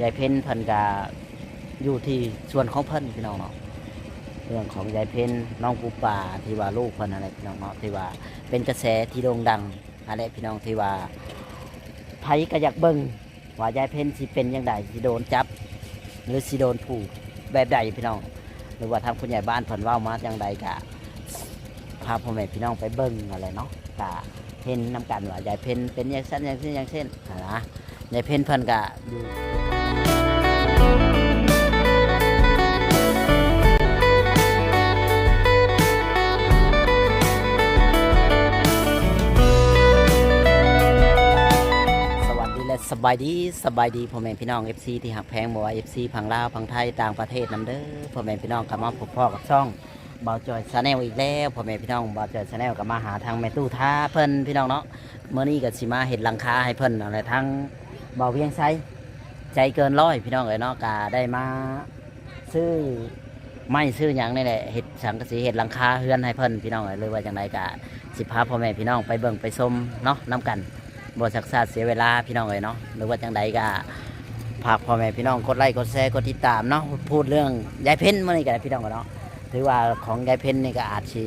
ยายเพ็ญเพิ่นก็อยู่ที่ส่วนของเพิ่นพี่น้องเนาะเรื่องของยายเพ็ญน้องปูป่าที่ว่าลูกเพิ่นอะไรพี่น้องเนาะที่ว่าเป็นกระแสที่โด่งดังอะไรพี่น้องที่ว่าไผก็อยากเบิ่งว่ายายเพ็ญสิเป็นยังไงสิโดนจับ หรือสิโดนผูกแบบใดพี่น้อง หรือว่าทางผู้ใหญ่บ้านเพิ่นว้ามาจังใดกะพาพ่อแม่พี่น้องไปเบิ่งอะไรเนาะกะเห็นนํกันว่ายายเพ็ญเป็นอย่างเช่นอย่างเช่นอย่างเช่นนะยายเพ็ญเพิ่นกะอยู่ สวัสดีและสบายดีสบายดีพ่อแม่พี่น้อง FC ที่หักแพงบอกว่า FC พังลาวพังไทยต่างประเทศนํเด้อพ่อแม่พี่น้องกลับมาพบพ่อกับช่องบ่าวจอยชาแนลอีกแล้วพ่อแม่พี่น้องบ่าวจอยชาแนลก็มาหาทางแม่ตู้ท่าเพิ่นพี่น้องเนาะเมื่อนี้ก็สิมาเห็ดลังคาให้เพิ่นอะไรทั้งบ่าวเวียงไซ ใจเกินร้อยพี่น้องเอ้ยเนาะก็ได้มาซื้อไม้ซื้อหยังนี่แหละเห็ดสังกะสีเห็ดหลังคาเฮือนให้เพิ่นพี่น้องเอ้ยหรือว่าจังไดก็สิพาพ่อแม่พี่น้องไปเบิ่งไปชมเนาะนํกันบสักษาเสียเวลาพี่น้องเลยเนาะหรือว่าจังใดก็ฝากพ่อแม่พี่น้องกดไลค์กดแชร์กดติดตามเนาะพูดเรื่องยายเพ้นเมื่อนี้กันพี่น้องกันเนาะถือว่าของยายเพ้นนี่ก็อาจสิ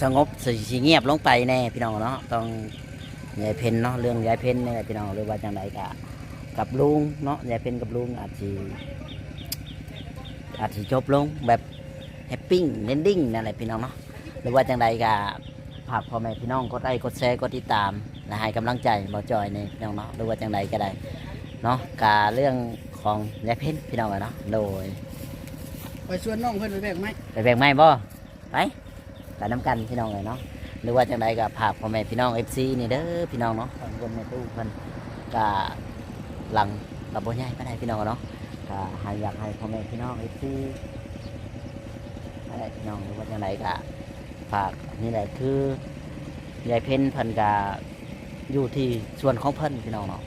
สงบสิเงียบลงไปแน่พี่น้องเนาะต้อง ยายเพ้นเนาะเรื่องยายเพ้นนี่แหละพี่น้องหรือว่าจังใดก็กับลุงเนาะยายเพ้นกับลุงอาจสิอาจสิจบลงแบบแฮปปี้เอนดิ้งนั่นแหละพี่น้องเนาะหรือว่าจังใดก็ฝากพ่อแม่พี่น้องกดไลค์กดแชร์กดติดตามและให้กำลังใจบ่จอยในพี่น้องเนาะหรือว่าจังใดก็ได้เนาะกาเรื่องของยายเพ้นพี่น้องอะเนาะโดยไปชวนน้องเพื่อนไปแบกไหมไปแบ่งไม้บ่ไปไปน้ำกันพี่น้องเลยเนาะ หรือว่าจังใดก็ฝากพ่อแม่พี่น้องเอฟซีนี่เด้อพี่น้องเนาะทางคนในตู้เพิ่นก็หลังกับบ่ใหญ่ก็ได้พี่น้องเนาะก็ให้อยากให้พ่อแม่พี่น้องเอฟซีอะไรพี่น้องหรือว่าจังใดก็ฝากนี่แหละคือยายเพ็ญเพิ่นก็อยู่ที่ส่วนของเพิ่นพี่น้องเนาะ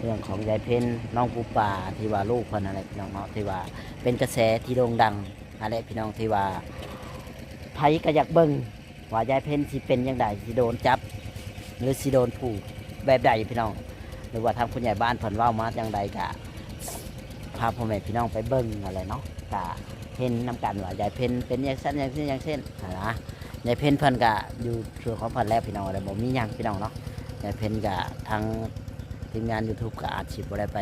เรื่องของยายเพ็ญน้องปูป่าที่ว่าลูกเพิ่นอะไรพี่น้องเนาะที่ว่าเป็นกระแสที่โด่งดังอะไรพี่น้องที่ว่าไผก็อยากเบิ่ง ว่ายายเพ็ญสิเป็นยังไงสิโดนจับ หรือสิโดนผูกแบบใดพี่น้อง หรือว่าทางผู้ใหญ่บ้านเพิ่นว้ามาจังใดก็พาพ่อแม่พี่น้องไปเบิ่งอะไรเนาะก็เห็นนํกันว่ายายเพ็ญเป็นอย่างเช่นอย่างเช่นอย่างเช่นนะยายเพ็ญเพิ่นก็อยู่ช่วงของเพิ่นแล้วพี่น้องแต่บ่มีหยังพี่น้องเนาะยายเพ็ญก็ทางทีมงาน YouTube ก็อาจสิบ่ได้ไป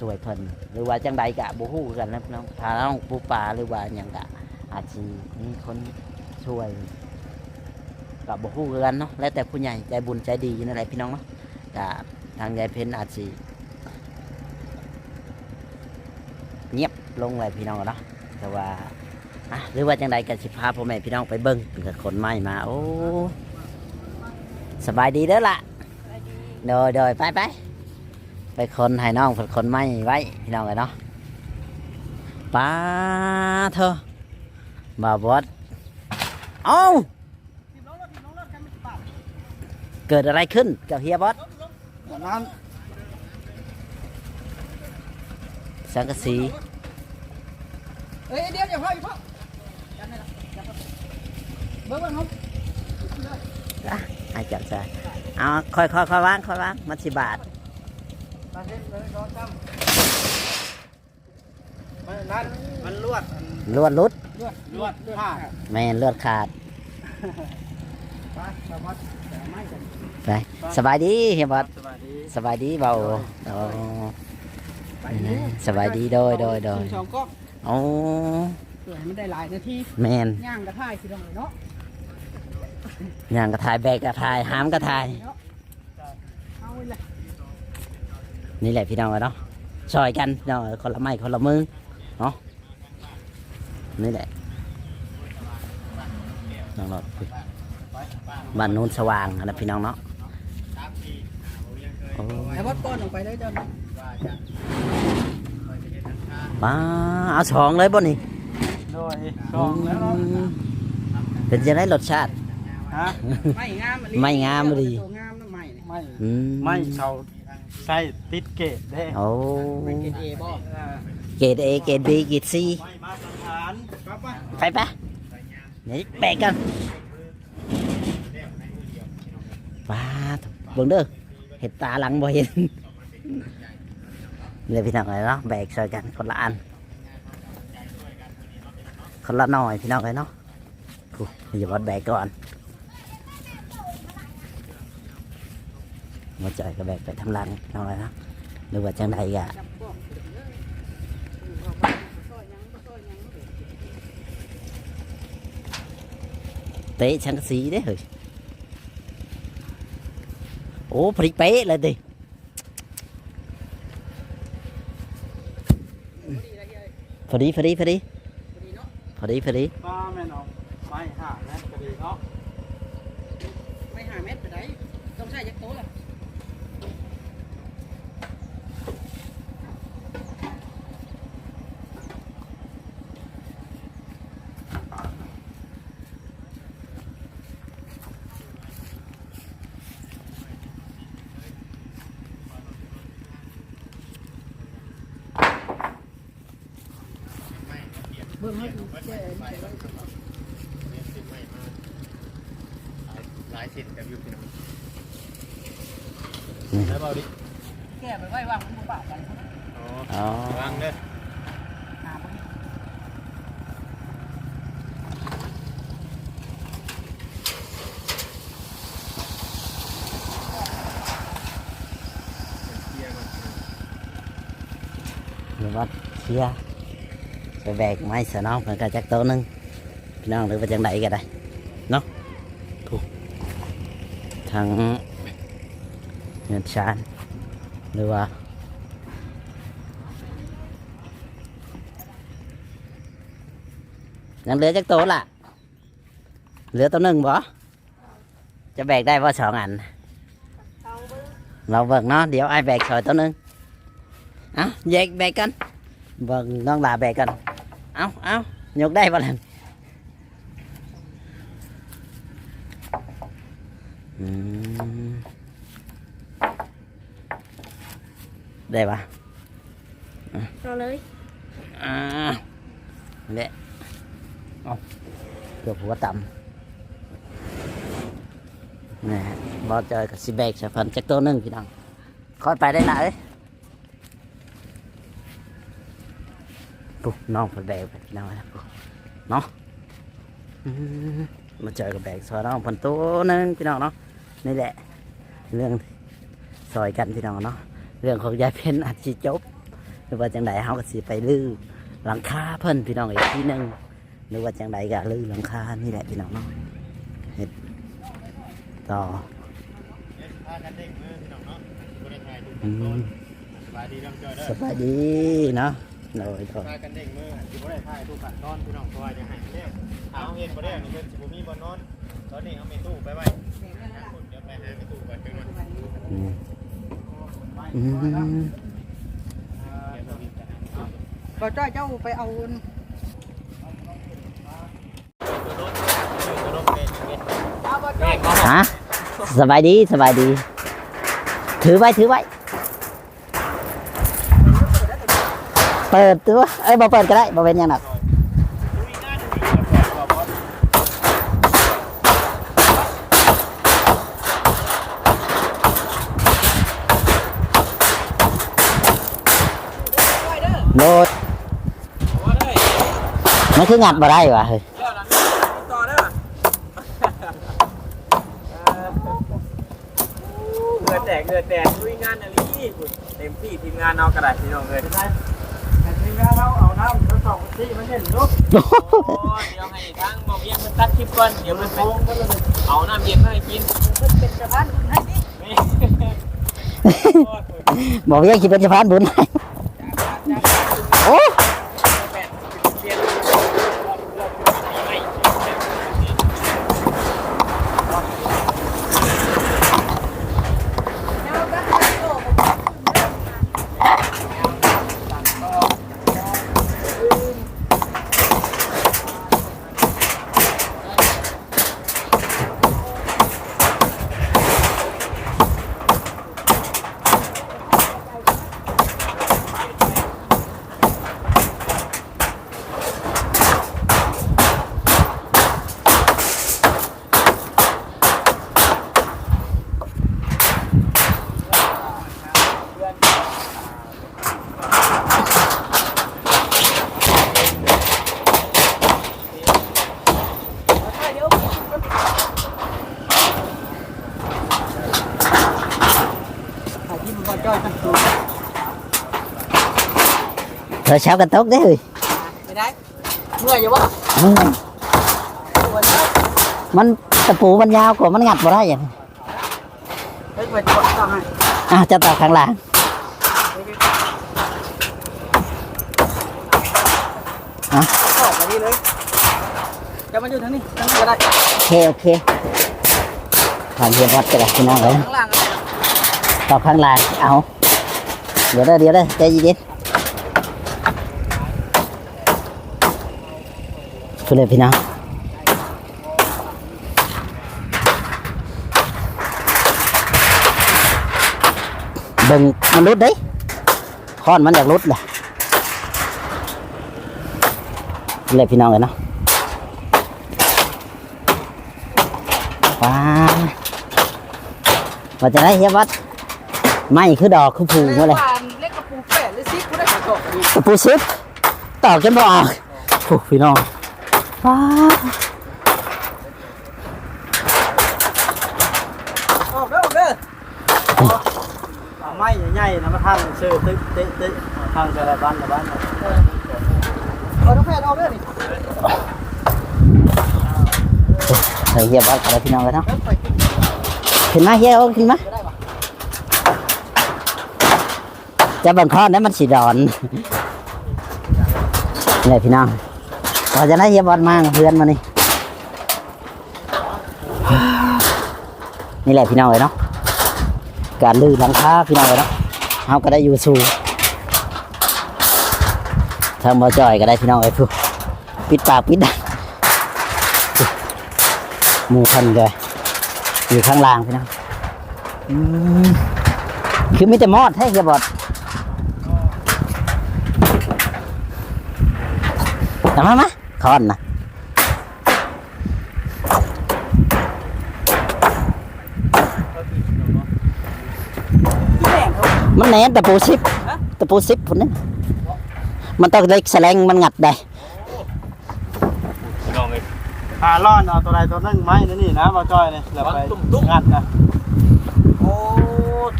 ช่วยเพิ่นหรือว่าจังใดก็บ่ฮู้กันนะพี่น้องถ้าน้องปูปลาหรือว่าหยังก็อาจสิมีคนช่วย ก็บ่ฮู้คือกันเนาะแล้วแต่ผู้ใหญ่ใจบุญใจดีนั่นแหละพี่น้องเนาะก็ทางยายเพ็ญอาจสิเงียบลงเลยพี่น้องเนาะแต่ว่าอะหรือว่าจังใดกันสิพาพ่อแม่พี่น้องไปเบิ้งกับคนใหม่มาโอ้สบายดีเด้อล่ะโดยโดยไปไปไปคนให้น้องฝึกคนใหม่ไว้พี่น้องเลยเนาะป้าเธอมาบอสเอ้า เกิดอะไรขึ้นกับเฮียบอสน้สังกะสีำเอ้ยเดี๋ยวอย่าพ่ออย่าพ่อจับให้ละจับให้ละเบิ้งเบิ้งครับอาจับใส่เอาค่อยค่อยค่อยวางค่อยวางมันสิบาทมาเล่นเลยรอตั้มมันนั่นมันลวดลวดลุดลวดลวดผ้าแม่นเลือดขาดไปสวัสดีแต่ ไม่กันไปสบายดีเฮียบอสสวัสดีสบายดีเบาโอ้ไปนี่สบายดีโดยโดยโดยสองกล้องโอ้เพื่อให้มันได้หลายนาทีแมนย่างกระท่ายสิลองเลยเนาะย่างกระทายแบกกระทายหามกระทายเนาะเอาไว้เลยนี่แหละพี่น้องเนาะช่วยกันพี่น้องคนละไม้คนละมือเนาะนี่แหละน้องรถ บ้านนู้นสว่างอันนะพี่น้องเนาะโอ้ไอ้บอสก้อนออกไปเลยเจ้าเนาะป้าเอาสองเลยบ่นี่โดยสองแล้วเนาะอืมเป็นยังไงรสชาติฮะไม่งามอันนี้ไม่งามเลยตัวงามน้ำใหม่นี่ไม่อืมไม่เขาใส่ติดเกตได้โอ้ไม่เกรดเอบ่เกรดเอเกรดบีเกรดซีไม่มาตรฐานปั๊บป่ะไปปะนี่แบกกันป้าด เบิ่งเด้อห็ดตาหลังบ่เห็นเลยพี่น้องเลยเนาะแบกใส่กันคนละอัน คนละหน่อยพี่น้องเลยเนาะกูอย่าวัดแบกก่อนมาจ่อยก็แบกไปทำหลังพี่น้องเลยเนาะหรือว่าจังใดกะจับกล้องขึ้นเด้ออืมว่าว่าซอยหยังบ่ซอยหยังเตะชังสีเด้เฮ้ย โอ้พริกเป๊ะเลยดิพอดีละเฮ้ยพอดีพอดีพอดีพอดีเนาะพอดีพอดีก็แม่นเอาไม้ห่าแม่นก็ดีเนาะไม่หาเม็ดไปไหนต้องใช้ยักษ์โตล่ะ ให้ดูแก่นี่ไว้หลายสิบกับยุคพี่น้องแล้วเบาดิแก้ไปไว้วางมันบ่บาดกันอ๋อวางเด้อหาบ่มีเคลียร์ก่อนหรือว่าเคลียร์ไปแบกไม้เสยน้องเพิ่นก็จักโตะหนึงพี่น้องหรือว่าจังใดก็ได้เชานหรือว่ายั งเหลือจักโตะล่ะเหลือตัวหนึ่งบ่จะแบกได้ว่าสองอันเราเบิกเนาะเดี๋ยวไอ้แบกซอยตัวหนึ่ง เอาแยกแบกกันเบิกน้องลาแบกกันเอาเอายกได้ป่ะล่ะอืมได้ปะเอาเลยอ่าเนี่ยเอาเกือบหัวต่ำนี่บอสเจอกับสิแบกสะพันจักตัวหนึ่งพี่น้องค่อยไปได้หน่ะเอ้ย ปุ๊บน้องเพิ่นแบกไปพี่น้องนะปุ๊บเนาะอืมาเจอกับแบกซอยน้องพันตัวนึงพี่น้องเนาะนี่แหละ เรื่องซอยกันพี่น้องเนาะเรื่องของยายเพ็ญอาจจะจบหรือว่าจังใดเฮาก็สิไปลื้อหลังคาเพิ่นพี่น้องอีกทีหนึงหรือว่าจังใดก็ลื้อหลังคานี่แหละพี่น้องเนาะเฮ็ดต่อเฮ็ดพากันเด้งมือพี่น้องเนาะบ่ได้ถ่ายรูปอืมสบายดีเนาะ โดยโดยพากันเด้งมือสิบ่ได้ถ่ายรูปขั้นตอนพี่น้องเพราะว่าจะให้เร็วเอาเฮ็ดบ่ได้นี่เพิ่นสิบ่มีบ่นอน ตอนนี้เอาไปตู้ไปไว้แบ่งได้แล้วคนเดี๋ยวไปหาไปตู้ก่อนไปก่อนอืมอืมบ่จ้อยเจ้าไปเอาเอาบ่จ้อยฮะสบายดีสบายดี ถือไว้ถือไว้ เปิดตัวเอ้ยบ่เปิดก็ได้บ่เป็นหยังหนักโลดมันคืองัดบ่ได้วะเฮ้ยต่อเด้อเงินแตกเงินแตกลุยงานอะไรนี่เต็มที่ทีมงานเอากระดาษพี่น้องเลยานเราเอาน้ำทั้งสองที่มันเห็นลูกโอ้เดี๋ยวให้ทางบอกเย็นมันตัดคลิปก่อนเดี๋ยวมันไปเอาน้ำเย็นมาให้กินเป็นสะพานบุญให้นี่นี่บอกว่าคิดเป็นสะพานบุญให้โอ้ แปดเปลี่ยน เจ้าก็ให้โตบ่ เจ้อยจังสู เธอเช้ากันตกได้อเลยไม่ได้เมื่อยอยู่วะอืมปวดเลยมันตะปูมันยาวกว่ามันงัดบ่ได้อย่างเฮ้ยไปตรวจต้องให้อะจะต่อข้างหลังออกมานี่เลยจะมาอยู่ทางนี้ทางนี้ก็ได้โอเคโอเคทำเรียนวัดก็ได้พี่น้องเลยข้างล่างก็ได้ต่อข้างหลังเอาเดี๋ยวได้อเดี๋ยวได้อใจเย็น ๆคุณเลยพี่น้องเบิ่งมันรุดเด้ยค้อนมันอยากรุดเลยเลยพี่น้องเลยเนาะว้าว่าจะได้เฮียวัดไม่คือดอกคือผูมาเลยเล็กกระปูแปดหรือซิปกูได้กระโดดนี่กระปูซิปตอกจนบออกโอ้พี่น้อง ว้าออกเด้อออกเด้อเอาไม้ใหญ่ๆนะมาทางซื้อตึ๊กตึ๊กตึ๊กทางแต่ละบ้านละบ้านเอาน้ำแพทย์ออกเด้อนี่เฮ้ยเฮียวัดอะไรพี่น้องเลยเนาะเด้อไปกินขึ้นมาเฮียเอาขึ้นมาก็ได้ปะจะบังคอนนั้นมันสีดอนนี่พี่น้อง พอจะได้เฮียวัดมาเพื่อนมานี่นี่แหละพี่น้องเลยเนาะการลื้อหลังคาพี่น้องเลยเนาะเขาก็ได้อยู่สู่ทางบ่อจอยก็ได้พี่น้องเลยพูปิดปากปิดดังหมูพันเลยอยู่ข้างล่างพี่น้องคือมีแต่มอดให้เฮียบอดทำมามา คอนนะที่แม่งเขามันแหนนตะปูซิปตะปูซิปพุ่นนี่มันต้องเล็กแสลงมันงัดได้พี่น้องเลยหาล่อนเอาตัวใดตัวหนึงไม้นี่นี่นะมาจ้อยนี่แล้วไปงัดนะโอ้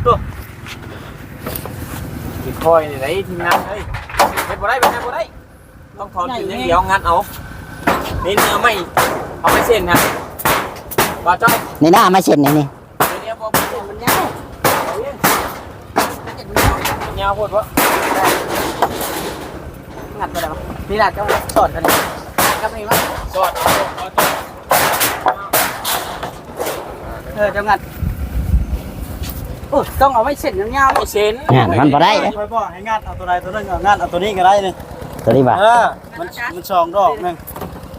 ตัวติดคอยนี่ไหนทีมงานเฮ้ยเฮ็ดบ่ได้เป็นไงบ่ได้ ต้องถอนถึงอย่างเดียวงัดเอานี่นี่เอาไม่เอาไม่เส้นนะว่าจ้อยในหน้ามาเช่นนี่นี่เดี๋ยวบ่บ่มันยาวเอาเองเจ็บมันยาวมันยาวโพดวะงัดไปแล้วปะนี่แหละจะสอดกันนี่กับนี่มั้งสอดเอาเอาตัวเออจะงัดโอ้ต้องเอาไว้เส้นยาวๆเอาเส้นงานมันบ่ได้เด้ไปบ่ให้งัดเอาตัวใดตัวหนึงเอางัดเอาตัวนี้ก็ได้นี่ ตัวนี้บ่าเออมันมันสองดอกหนึง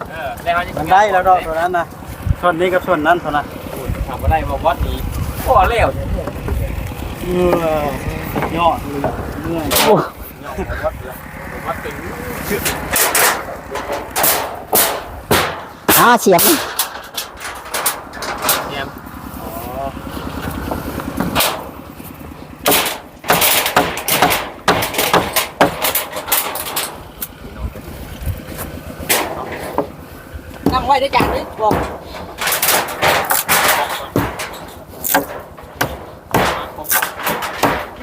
เออแล้วเขาจะมันได้แล้วดอกตัวนั้นนะส่วนนี้กับส่วนนั้นเท่านั้นทำบ่ได้บ่วัดนี้พอแล้วเออยอดเลยล่ะเมื่อยโอ้วัดเดียววัดเป็นอ้าเสียบมัน เนี่ย ไว้ได้จานนี้บอก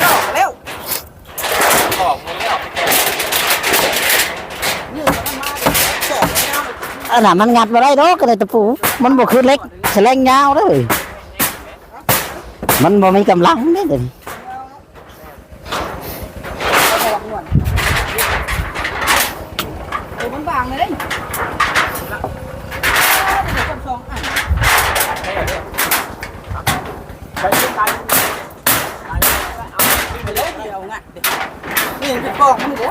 ย่อเร็วออกมาแล้วยืดมันมาสอดยาวอันน่ะมันงัดบ่ได้ดอกก็ได้ตะปู มันบ่คือเล็กแสลงยาวเด้อมันบ่มีกำลังเด้อเดี๋ยวนี้โอ้มันบางเลยเด้คนสองอัน ไปที่ตายไปเลยเดี๋ยวงัดเดี๋ยวนี่เป็นกองมั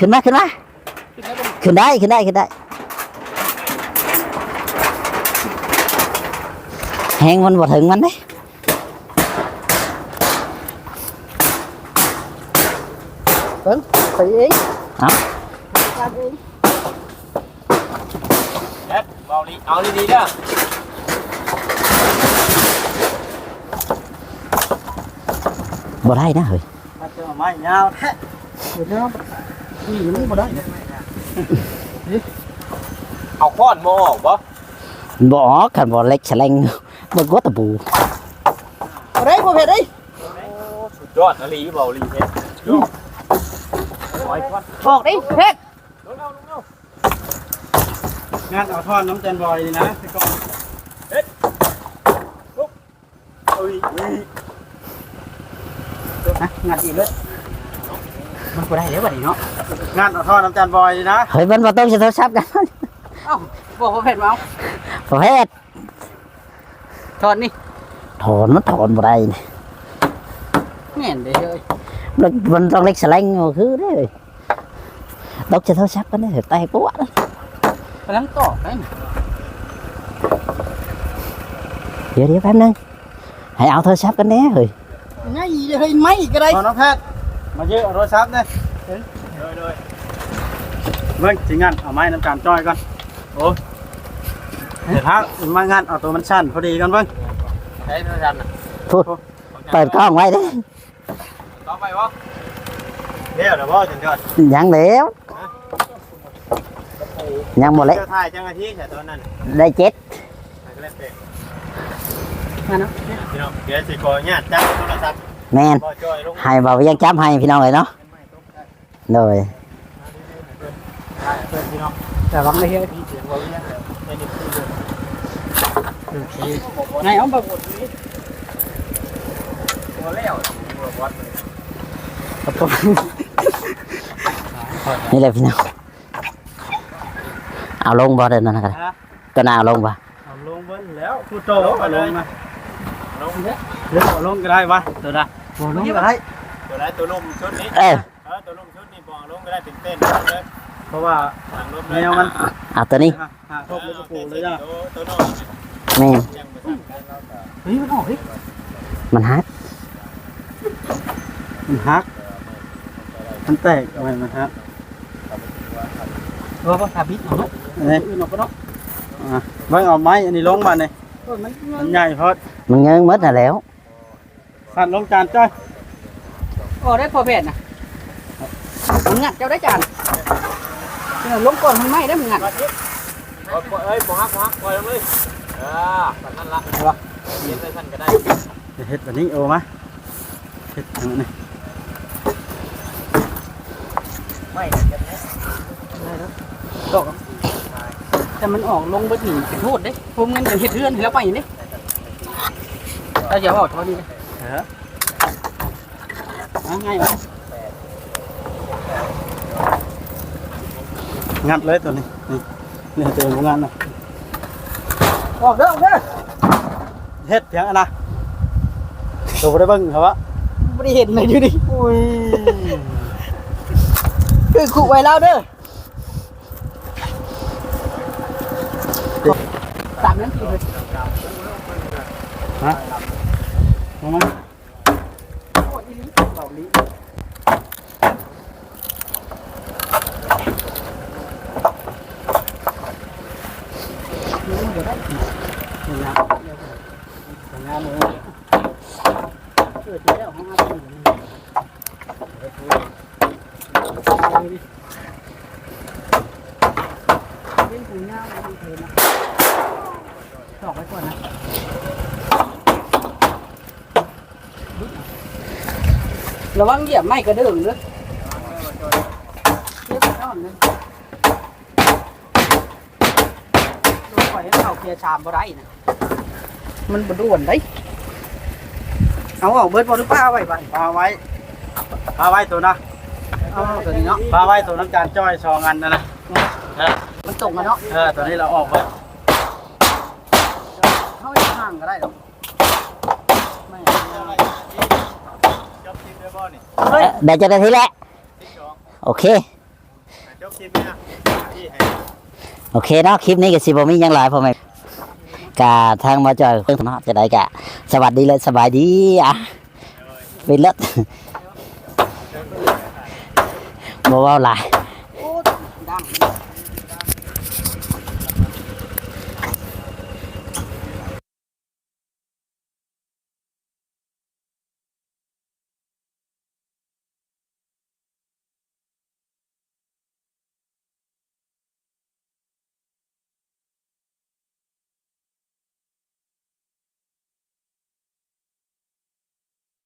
ข่อยแห้งบ่ถึงขึ้นมาขึ้นมาขึ้นได้ขึ้นได้ขึ้นได้แห้งมันบ่ถึงมันเด้ไปเองเอ้างัดเองเฮ็ดเบาลีเอาดีๆเด้อบ่ได้นะเฮ้ยมาเจอไม้ยาวแท้เดี๋ยวนะ นี่มันบ่ได้เอาค้อนมาออกบ่บ่ออกคันบ่เล็กแฉลงบ่กดตะปูบ่ได้บ่เผ็ดได้สุดยอดอลีเบาลีเฮ็ดดูปล่อยค้อนออกดิเผ็ดลงเอาลงเอางานเอาท่อนน้ำจันบอยนี่นะพี่ก้องเอ้ยนะงัดอีกเลย มันบ่ได้แล้วบัดนี้เนาะงานเอาท่อนน้ำจันบอยนี่นะเฮ้ยมันบ่ต้องจะโทรศัพท์กันเอ้าบอกบ่เผ็ดมาเอาประเภทถอดนี่ถอนมันถอนบ่ได้นี่แม่นเด้อเอ้ยมันมันต้องเล็กแฉลงบ่คือเด้อดอกจะโทรศัพท์กันเด้อแตกปวดกำลังต่อได้เดี๋ยวเดี๋ยวแป๊บนึงให้เอาโทรศัพท์กันแน่เฮ้ยง่ายเลยเฮ้ยไม่ก็ได้เอาน้องแพทย์ มาเยอะเอาโทรศัพท์เนี่ยเลยเลยเบิ่งสิงานเอาไม้น้ำจันจ้อยก่อนโอ้เดี๋ยวพักมางานเอาตัวมันสั้นพอดีกันเบิ่งใช้โทรศัพท์น่ะพูดเปิดกล้องไว้เด้อต่อไปบ่เดี๋ยวเดี๋ยวพ่อจันยอดยังแล้วยังบ่เละเจ้าถ่ายจังอาทิตย์แต่ตอนนั้นได้เจ็ดก็เล่นเป็นมาเนาะพี่น้องเดี๋ยวสิขออนุญาตจับโทรศัพท์ แม่นบ่จ้อยลงให้บ่าวยังจำให้พี่น้องเลยเนาะโดยถ่ายเพื่อนพี่น้องแต่วังเลยเฮ้ยพี่เสียงบ่เรียกไม่ได้พูดเลยไงเอาบ่ตัวแล้วตัววัดนี่แหละพี่น้องเอาลงบ่เดินนั่นนะกันก็น่าเอาลงบ่เอาลงเบิ้ลแล้วพูดโตเอาลงนะลงเด้อเดี๋ยวเอาลงก็ได้ปะตัวละ บ่ลงก็ได้ตัวละตัวลมชุดนี้เออเออตัวลมชุดนี้บอกลงก็ได้เป็นเต้นเลยเพราะว่าทางลมแนวมันเอาตัวนี้หาครบเลยก็ปูเลยจ้ะตัวน้อยแม่นยังไม่สั่งกันเราก็เฮ้ยมันออกเฮ้ยมันฮักมันหักมันแตกอะไรมันหักเออบ่ทาบิดเอาเนาะนี่อื่นออกก็เนาะอะเบิ่งเอาไม้อันนี้ลงมาเนี่ยเออมันมันใหญ่พอดมันเงิงหมดน่ะแล้ว สั่นลงจานจ้อยออได้พอแผ่นน่ะมึงงัดเจ้าได้จานเออลงก่อนมึงไม่ได้มึงงัดเอ้ยบ่ฮักบ่ฮักปล่อยลงเลยเออแบบนั้นละเย็นเลยท่นก็ได้จะเฮ็ดแบบนี้โอ้มาเฮ็ดอย่างนี้ไม่เย็นเลยตกแต่มันออกลงบิดหนีโทษเด้ผมเงินเดือนเฮ็ดเรือนแล้วไปเด้เราจะบอกเท่านี้เลย เออเอาง่ายไหมงัดเลยตัวนี้ นี่นี่ตัวของงานนะออกเด้อออกเด้อเฮ็ดเพียงอันนะตัวบ่ได้เบิ่งครับวะไม่ได้เห็นเลยอยู่ดิอุ้ยคือขู่ไว้แล้วเด้อสามนาทีเลย มามาเบาลีงานงานเลย เกิดแล้วห้องอาชีพเล่นถุงยาวมันเทนะตอกไว้ก่อนนะ ระวังเหยียบไม้กระเดื่องเด้อเหยียบไปนอนเลยลงไปให้เขาเคลียร์ชามบ่ได้นะมันบ่ด่วนได้เอาเอาเบิดบอลป้าไว้ไปปาไว้ปาไว้ตัวนะเอาตัวนี้เนาะปาไว้ตัวน้ำจานจ้อยสองอันนะนะเออมันตรงกันเนาะเออตัวนี้เราออกไว้ เข้าไปข้างก็ได้หรอกไม่ จบคลิปได้บ่นี่ เดี๋ยวจะได้ทีแหละโอเค โอเคเนาะคลิปนี้ก็สิบ่มียังหลายพอไหมกาทางมาจอยเพิ่นเนาะจะได้กะสวัสดีเลยสบายดีอะเป็นเลิศบ่เว้าหลาย